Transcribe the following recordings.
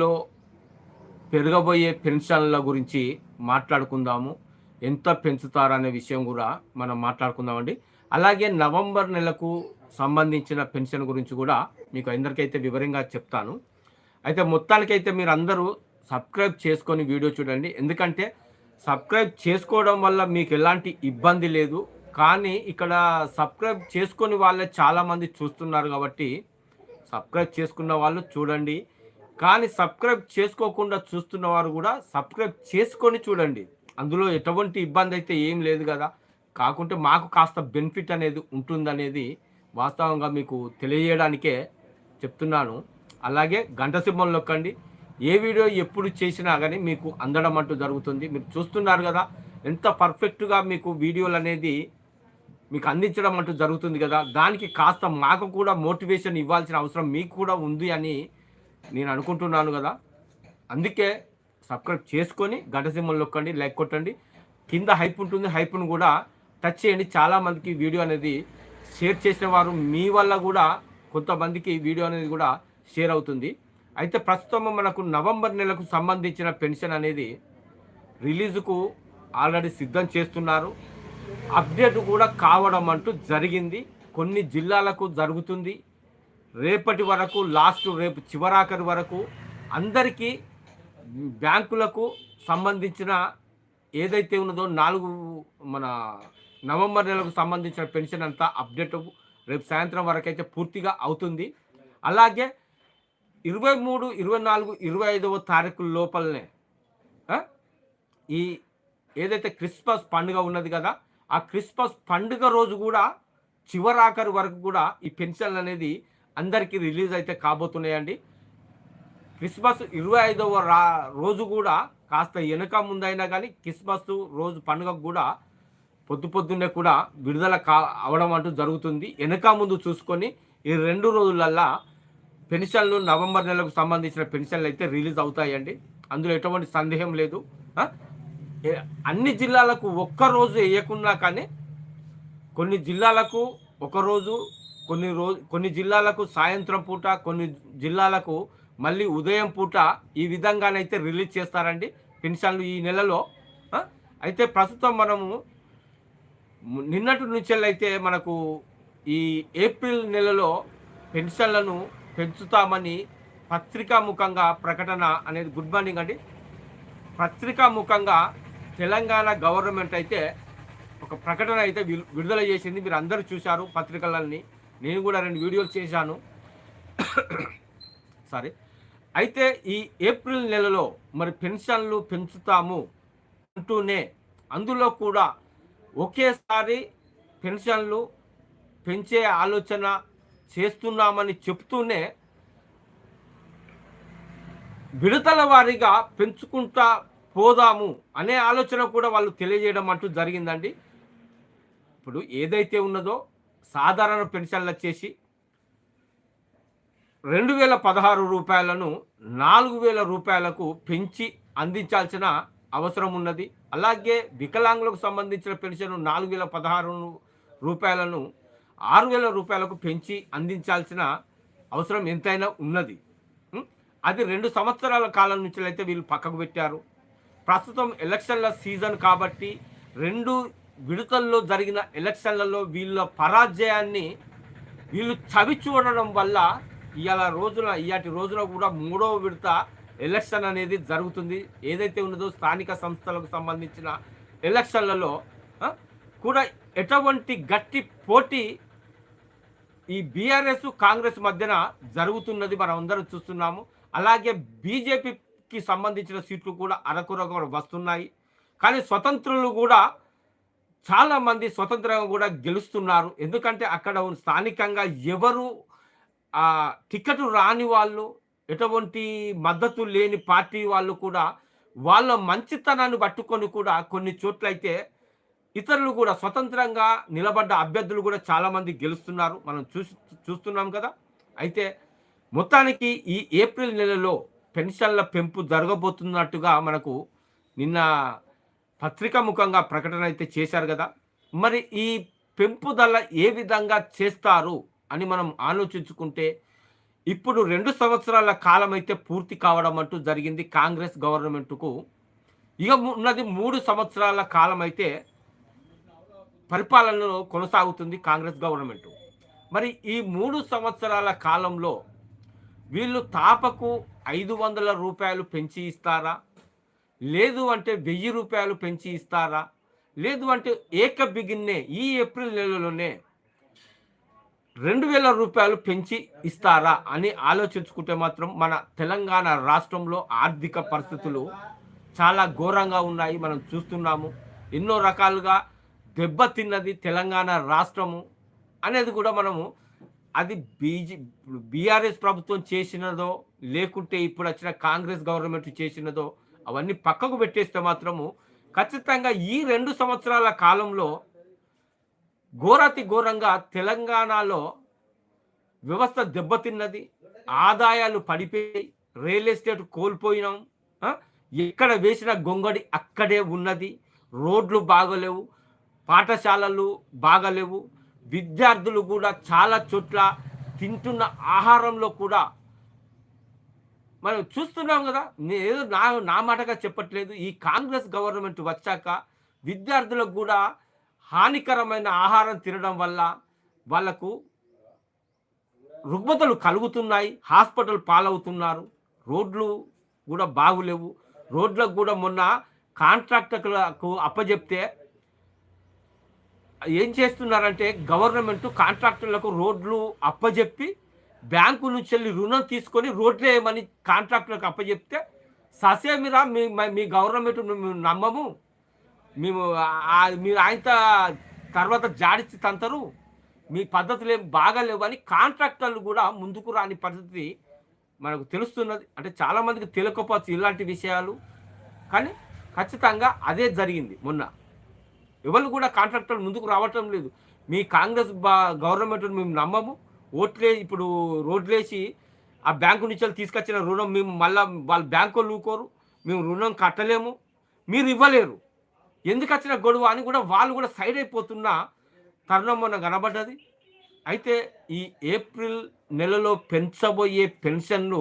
లో పెరగబోయే పెన్షన్ల గురించి మాట్లాడుకుందాము. ఎంత పెంచుతారనే విషయం కూడా మనం మాట్లాడుకుందామండి. అలాగే నవంబర్ నెలకు సంబంధించిన పెన్షన్ గురించి కూడా మీకు అందరికైతే వివరంగా చెప్తాను. అయితే మొత్తానికైతే మీరు అందరూ సబ్స్క్రైబ్ చేసుకొని వీడియో చూడండి. ఎందుకంటే సబ్స్క్రైబ్ చేసుకోవడం వల్ల మీకు ఎలాంటి ఇబ్బంది లేదు. కానీ ఇక్కడ సబ్స్క్రైబ్ చేసుకొని వాళ్ళే చాలామంది చూస్తున్నారు కాబట్టి సబ్స్క్రైబ్ చేసుకున్న వాళ్ళు చూడండి. కానీ సబ్స్క్రైబ్ చేసుకోకుండా చూస్తున్న వారు కూడా సబ్స్క్రైబ్ చేసుకొని చూడండి. అందులో ఎటువంటి ఇబ్బంది అయితే ఏం లేదు కదా. కాకుంటే మాకు కాస్త బెనిఫిట్ అనేది ఉంటుందనేది వాస్తవంగా మీకు తెలియజేయడానికే చెప్తున్నాను. అలాగే గంట సింబల్ నొక్కండి. ఏ వీడియో ఎప్పుడు చేసినా కానీ మీకు అందడం అంటూ జరుగుతుంది. మీరు చూస్తున్నారు కదా ఎంత పర్ఫెక్ట్గా మీకు వీడియోలు అనేది మీకు అందించడం అంటూ జరుగుతుంది కదా. దానికి కాస్త మాకు కూడా మోటివేషన్ ఇవ్వాల్సిన అవసరం మీకు కూడా ఉంది అని నేను అనుకుంటున్నాను కదా. అందుకే సబ్స్క్రైబ్ చేసుకొని గంట సింహం నొక్కండి లైక్ కొట్టండి. కింద హైప్ ఉంటుంది హైప్ను కూడా టచ్ చేయండి. చాలామందికి వీడియో అనేది షేర్ చేసిన వారు మీ వల్ల కూడా కొంతమందికి వీడియో అనేది కూడా షేర్ అవుతుంది. అయితే ప్రస్తుతం మనకు నవంబర్ నెలకు సంబంధించిన పెన్షన్ అనేది రిలీజుకు ఆల్రెడీ సిద్ధం చేస్తున్నారు. అప్డేట్ కూడా కావడం అంటూ జరిగింది. కొన్ని జిల్లాలకు జరుగుతుంది. రేపటి వరకు లాస్ట్ రేపు చివరాఖరి వరకు అందరికీ బ్యాంకులకు సంబంధించిన ఏదైతే ఉన్నదో నాలుగు మన నవంబర్ నెలకు సంబంధించిన పెన్షన్ అంతా అప్డేట్ రేపు సాయంత్రం వరకు అయితే పూర్తిగా అవుతుంది. అలాగే ఇరవై మూడు ఇరవై నాలుగు ఇరవై ఐదవ తారీఖు లోపలనే ఈ ఏదైతే క్రిస్మస్ పండుగ ఉన్నది కదా ఆ క్రిస్మస్ పండుగ రోజు కూడా చివరాఖరి వరకు కూడా ఈ పెన్షన్ అనేది అందరికీ రిలీజ్ అయితే కాబోతున్నాయండి. క్రిస్మస్ ఇరవై ఐదవ రా రోజు కూడా కాస్త వెనుక ముందైనా కానీ క్రిస్మస్ రోజు పండుగకు కూడా పొద్దు పొద్దున్నే కూడా విడుదల కా అవడం అంటూ జరుగుతుంది. వెనుక ముందు చూసుకొని ఈ రెండు రోజులల్లా పెన్షన్లు నవంబర్ నెలకు సంబంధించిన పెన్షన్లు అయితే రిలీజ్ అవుతాయండి. అందులో ఎటువంటి సందేహం లేదు. అన్ని జిల్లాలకు ఒక్క రోజు వేయకున్నా కానీ కొన్ని జిల్లాలకు ఒక రోజు కొన్ని రోజు కొన్ని జిల్లాలకు సాయంత్రం పూట కొన్ని జిల్లాలకు మళ్ళీ ఉదయం పూట ఈ విధంగానైతే రిలీజ్ చేస్తారండి పెన్షన్లు ఈ నెలలో. అయితే ప్రస్తుతం మనము నిన్నటి నుంచి అయితే మనకు ఈ ఏప్రిల్ నెలలో పెన్షన్లను పెంచుతామని పత్రికాముఖంగా ప్రకటన అనేది గుడ్ మార్నింగ్ అండి. పత్రికాముఖంగా తెలంగాణ గవర్నమెంట్ అయితే ఒక ప్రకటన అయితే విడుదల చేసింది. మీరు అందరూ చూశారు పత్రికలన్నీ. నేను కూడా రెండు వీడియోలు చేశాను. సారీ అయితే ఈ ఏప్రిల్ నెలలో మరి పెన్షన్లు పెంచుతాము అంటూనే అందులో కూడా ఒకేసారి పెన్షన్లు పెంచే ఆలోచన చేస్తున్నామని చెప్తూనే విడతల వారీగా పెంచుకుంటా పోదాము అనే ఆలోచన కూడా వాళ్ళు తెలియజేయడం అంటూ జరిగిందండి. ఇప్పుడు ఏదైతే ఉన్నదో సాధారణ పెన్షన్లు వచ్చేసి రెండు వేల పదహారు రూపాయలను నాలుగు వేల రూపాయలకు పెంచి అందించాల్సిన అవసరం ఉన్నది. అలాగే వికలాంగులకు సంబంధించిన పెన్షన్ నాలుగు వేల పదహారు రూపాయలను ఆరు వేల రూపాయలకు పెంచి అందించాల్సిన అవసరం ఎంతైనా ఉన్నది. అది రెండు సంవత్సరాల కాలం నుంచి అయితే వీళ్ళు పక్కకు పెట్టారు. ప్రస్తుతం ఎలక్షన్ల సీజన్ కాబట్టి రెండు విడతల్లో జరిగిన ఎలక్షన్లలో వీళ్ళ పరాజయాన్ని వీళ్ళు చవి చూడడం వల్ల ఇవాళ రోజున ఇయాటి రోజున కూడా మూడవ విడత ఎలక్షన్ అనేది జరుగుతుంది. ఏదైతే ఉన్నదో స్థానిక సంస్థలకు సంబంధించిన ఎలక్షన్లలో కూడా ఎటువంటి గట్టి పోటీ ఈ బీఆర్ఎస్ కాంగ్రెస్ మధ్యన జరుగుతున్నది మనం అందరం చూస్తున్నాము. అలాగే బీజేపీకి సంబంధించిన సీట్లు కూడా అరకురకు వస్తున్నాయి. కానీ స్వతంత్రులు కూడా చాలా మంది స్వతంత్రంగా కూడా గెలుస్తున్నారు. ఎందుకంటే అక్కడ స్థానికంగా ఎవరు టికెట్ రాని వాళ్ళు ఎటువంటి మద్దతు లేని పార్టీ వాళ్ళు కూడా వాళ్ళ మంచితనాన్ని పట్టుకొని కూడా కొన్ని చోట్లయితే ఇతరులు కూడా స్వతంత్రంగా నిలబడ్డ అభ్యర్థులు కూడా చాలామంది గెలుస్తున్నారు. మనం చూసి చూస్తున్నాం కదా. అయితే మొత్తానికి ఈ ఏప్రిల్ నెలలో పెన్షన్ల పెంపు జరగబోతున్నట్టుగా మనకు నిన్న పత్రికా ముఖంగా ప్రకటన అయితే చేశారు కదా. మరి ఈ పెంపుదల ఏ విధంగా చేస్తారు అని మనం ఆలోచించుకుంటే ఇప్పుడు రెండు సంవత్సరాల కాలం అయితే పూర్తి కావడం అంటూ జరిగింది కాంగ్రెస్ గవర్నమెంట్కు. ఇక ఉన్నది మూడు సంవత్సరాల కాలం అయితే పరిపాలనలో కొనసాగుతుంది కాంగ్రెస్ గవర్నమెంట్. మరి ఈ మూడు సంవత్సరాల కాలంలో వీళ్ళు తాపకు ఐదు వందల రూపాయలు పెంచి ఇస్తారా? లేదు అంటే వెయ్యి రూపాయలు పెంచి ఇస్తారా? లేదు అంటే ఏక బిగిన్నే ఈ ఏప్రిల్ నెలలోనే రెండు వేల రూపాయలు పెంచి ఇస్తారా అని ఆలోచించుకుంటే మాత్రం మన తెలంగాణ రాష్ట్రంలో ఆర్థిక పరిస్థితులు చాలా ఘోరంగా ఉన్నాయి. మనం చూస్తున్నాము ఎన్నో రకాలుగా దెబ్బతిన్నది తెలంగాణ రాష్ట్రము అనేది కూడా మనము అది బీజే బీఆర్ఎస్ ప్రభుత్వం చేసినదో లేకుంటే ఇప్పుడు వచ్చిన కాంగ్రెస్ గవర్నమెంట్ చేసినదో అవన్నీ పక్కకు పెట్టేస్తే మాత్రము ఖచ్చితంగా ఈ రెండు సంవత్సరాల కాలంలో ఘోరాతి ఘోరంగా తెలంగాణలో వ్యవస్థ దెబ్బతిన్నది ఆదాయాలు పడిపోయి రియల్ ఎస్టేట్ కోల్పోయినాం ఎక్కడ వేసిన గొంగడి అక్కడే ఉన్నది రోడ్లు బాగలేవు పాఠశాలలు బాగలేవు విద్యార్థులు కూడా చాలా చోట్ల తింటున్న ఆహారంలో కూడా మనం చూస్తున్నాం కదా ఏదో నా నా మాటగా చెప్పట్లేదు. ఈ కాంగ్రెస్ గవర్నమెంట్ వచ్చాక విద్యార్థులకు కూడా హానికరమైన ఆహారం తినడం వల్ల వాళ్ళకు రుగ్మతలు కలుగుతున్నాయి హాస్పిటల్ పాలవుతున్నారు రోడ్లు కూడా బాగులేవు. రోడ్లకు కూడా మొన్న కాంట్రాక్టర్లకు అప్పజెప్తే ఏం చేస్తున్నారంటే గవర్నమెంట్ కాంట్రాక్టర్లకు రోడ్లు అప్పజెప్పి బ్యాంకు నుంచి వెళ్ళి రుణం తీసుకొని రోడ్లు వేయమని కాంట్రాక్టర్లకు అప్పచెప్తే ససేమిరా మీ మీ గవర్నమెంట్ మేము నమ్మము. మేము మీరు ఆయన తర్వాత జాడిచ్చి తంతరు. మీ పద్ధతులు ఏం బాగాలేవని కాంట్రాక్టర్లు కూడా ముందుకు రాని పరిస్థితి మనకు తెలుస్తున్నది. అంటే చాలామందికి తెలియకపోవచ్చు ఇలాంటి విషయాలు. కానీ ఖచ్చితంగా అదే జరిగింది మొన్న. ఎవరు కూడా కాంట్రాక్టర్లు ముందుకు రావటం లేదు. మీ కాంగ్రెస్ బా గవర్నమెంట్ మేము నమ్మము. ఓట్లే ఇప్పుడు రోడ్లేసి ఆ బ్యాంకు నుంచి వాళ్ళు తీసుకొచ్చిన రుణం మేము మళ్ళా వాళ్ళ బ్యాంకు వాళ్ళు ఊకోరు మేము రుణం కట్టలేము మీరు ఇవ్వలేరు. ఎందుకు వచ్చిన గొడవ అని కూడా వాళ్ళు కూడా సైడ్ అయిపోతున్న తరుణం మొన్న కనబడ్డది. అయితే ఈ ఏప్రిల్ నెలలో పెంచబోయే పెన్షన్ను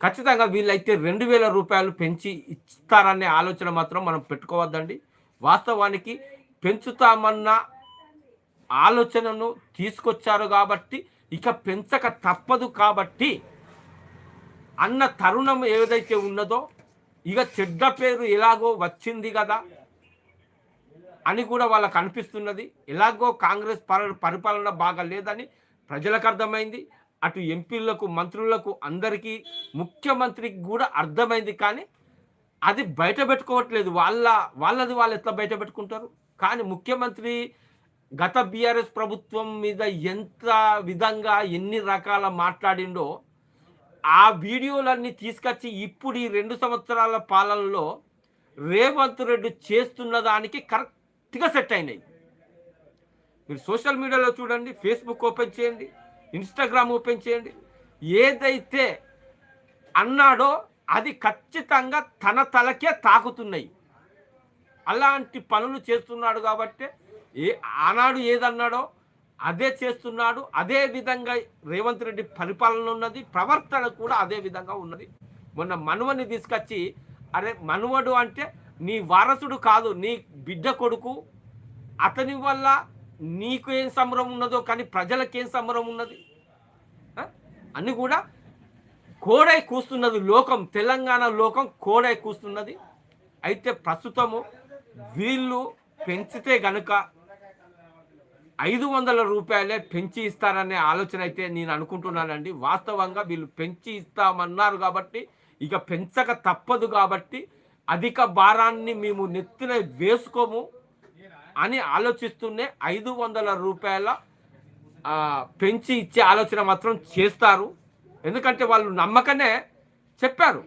ఖచ్చితంగా వీళ్ళైతే రెండు వేల రూపాయలు పెంచి ఇస్తారనే ఆలోచన మాత్రం మనం పెట్టుకోవద్దండి. వాస్తవానికి పెంచుతామన్న ఆలోచనను తీసుకొచ్చారు కాబట్టి ఇక పెంచక తప్పదు కాబట్టి అన్న తరుణం ఏదైతే ఉన్నదో ఇక చెడ్డ పేరు ఎలాగో వచ్చింది కదా అని కూడా వాళ్ళకు అనిపిస్తున్నది. ఎలాగో కాంగ్రెస్ పరి- పరిపాలన బాగా లేదని ప్రజలకు అర్థమైంది. అటు ఎంపీలకు మంత్రులకు అందరికీ ముఖ్యమంత్రికి కూడా అర్థమైంది కానీ అది బయట పెట్టుకోవట్లేదు. వాళ్ళ వాళ్ళది వాళ్ళు ఎట్లా బయట పెట్టుకుంటారు? కానీ ముఖ్యమంత్రి గత బీఆర్ఎస్ ప్రభుత్వం మీద ఎంత విధంగా ఎన్ని రకాల మాట్లాడిండో ఆ వీడియోలన్నీ తీసుకొచ్చి ఇప్పుడు ఈ రెండు సంవత్సరాల పాలనలో రేవంత్ రెడ్డి చేస్తున్న దానికి కరెక్ట్గా సెట్ అయినాయి. మీరు సోషల్ మీడియాలో చూడండి ఫేస్బుక్ ఓపెన్ చేయండి ఇన్స్టాగ్రామ్ ఓపెన్ చేయండి ఏదైతే అన్నాడో అది ఖచ్చితంగా తన తలకే తాకుతున్నాయి. అలాంటి పనులు చేస్తున్నాడు కాబట్టే ఏ ఆనాడు ఏదన్నాడో అదే చేస్తున్నాడు. అదే విధంగా రేవంత్ రెడ్డి పరిపాలన ఉన్నది. ప్రవర్తన కూడా అదే విధంగా ఉన్నది. మొన్న మనువని తీసుకొచ్చి అరే మనువడు అంటే నీ వారసుడు కాదు నీ బిడ్డ కొడుకు. అతని వల్ల నీకు ఏం సంబరం ఉన్నదో కానీ ప్రజలకేం సంబరం ఉన్నది? అని అన్ని కూడా కోడై కూస్తున్నది లోకం తెలంగాణ లోకం కోడై కూస్తున్నది. అయితే ప్రస్తుతము వీళ్ళు పెంచితే గనుక ఐదు వందల రూపాయలే పెంచి ఇస్తారనే ఆలోచన అయితే నేను అనుకుంటున్నానండి. వాస్తవంగా వీళ్ళు పెంచి ఇస్తామన్నారు కాబట్టి ఇక పెంచక తప్పదు కాబట్టి అధిక భారాన్ని మేము నెత్తిన వేసుకోము అని ఆలోచిస్తూనే ఐదు వందల రూపాయల పెంచి ఇచ్చే ఆలోచన మాత్రం చేస్తారు. ఎందుకంటే వాళ్ళు నమ్మకనే చెప్పారు.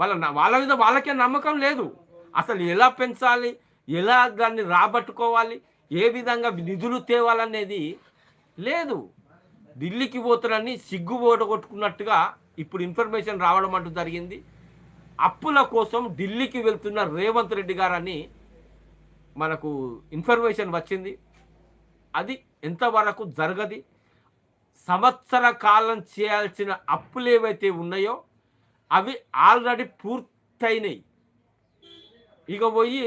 వాళ్ళ వాళ్ళ మీద వాళ్ళకే నమ్మకం లేదు. అసలు ఎలా పెంచాలి? ఎలా దాన్ని రాబట్టుకోవాలి? ఏ విధంగా నిధులు తేవాలనేది లేదు. ఢిల్లీకి పోతారని సిగ్గు ఓడగొట్టుకున్నట్టుగా ఇప్పుడు ఇన్ఫర్మేషన్ రావడం అంటూ జరిగింది. అప్పుల కోసం ఢిల్లీకి వెళ్తున్న రేవంత్ రెడ్డి గారని మనకు ఇన్ఫర్మేషన్ వచ్చింది. అది ఎంతవరకు జరగది? సంవత్సర కాలం చేయాల్సిన అప్పులు ఏవైతే ఉన్నాయో అవి ఆల్రెడీ పూర్తయినాయి. ఇక పోయి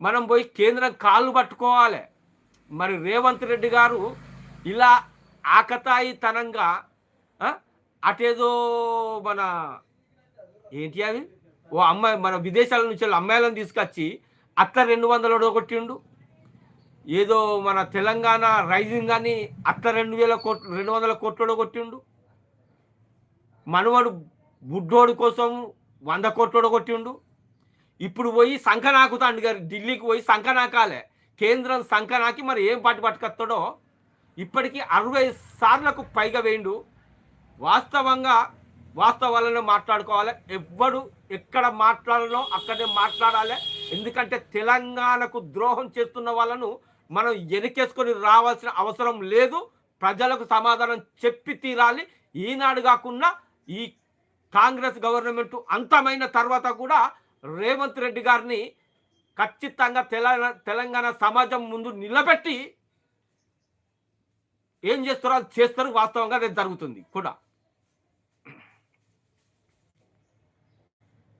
మనం పోయి కేంద్రం కాళ్ళు పట్టుకోవాలి. మరి రేవంత్ రెడ్డి గారు ఇలా ఆకతాయితనంగా ఆ, అటేదో మన ఏంటి అవి ఓ అమ్మాయి మన విదేశాల నుంచి అమ్మాయిలను తీసుకొచ్చి అత్త రెండు వందలు కొట్టిండు ఏదో మన తెలంగాణ రైజింగ్ అని అత్త రెండు వేల కోట్లు రెండు వందల కోట్లు కొట్టిండు మనవడు బుడ్డోడు కోసం వంద కోట్లు కొట్టిండు ఇప్పుడు పోయి శంఖనాకుతాండు గారు ఢిల్లీకి పోయి శంఖనాకాలే కేంద్రం సంకనాకి మరి ఏం పాటి పట్టుకొస్తాడో ఇప్పటికీ అరవై సార్లకు పైగా వేయండు. వాస్తవంగా వాస్తవాలను మాట్లాడుకోవాలి. ఎవ్వడు ఎక్కడ మాట్లాడాలో అక్కడే మాట్లాడాలి. ఎందుకంటే తెలంగాణకు ద్రోహం చేస్తున్న వాళ్ళను మనం వెనకేసుకొని రావాల్సిన అవసరం లేదు. ప్రజలకు సమాధానం చెప్పి తీరాలి. ఈనాడు కాకుండా ఈ కాంగ్రెస్ గవర్నమెంట్ అంతమైన తర్వాత కూడా రేవంత్ రెడ్డి గారిని ఖచ్చితంగా తెలంగాణ తెలంగాణ సమాజం ముందు నిలబెట్టి ఏం చేస్తారో అది చేస్తారు వాస్తవంగా అది జరుగుతుంది కూడా.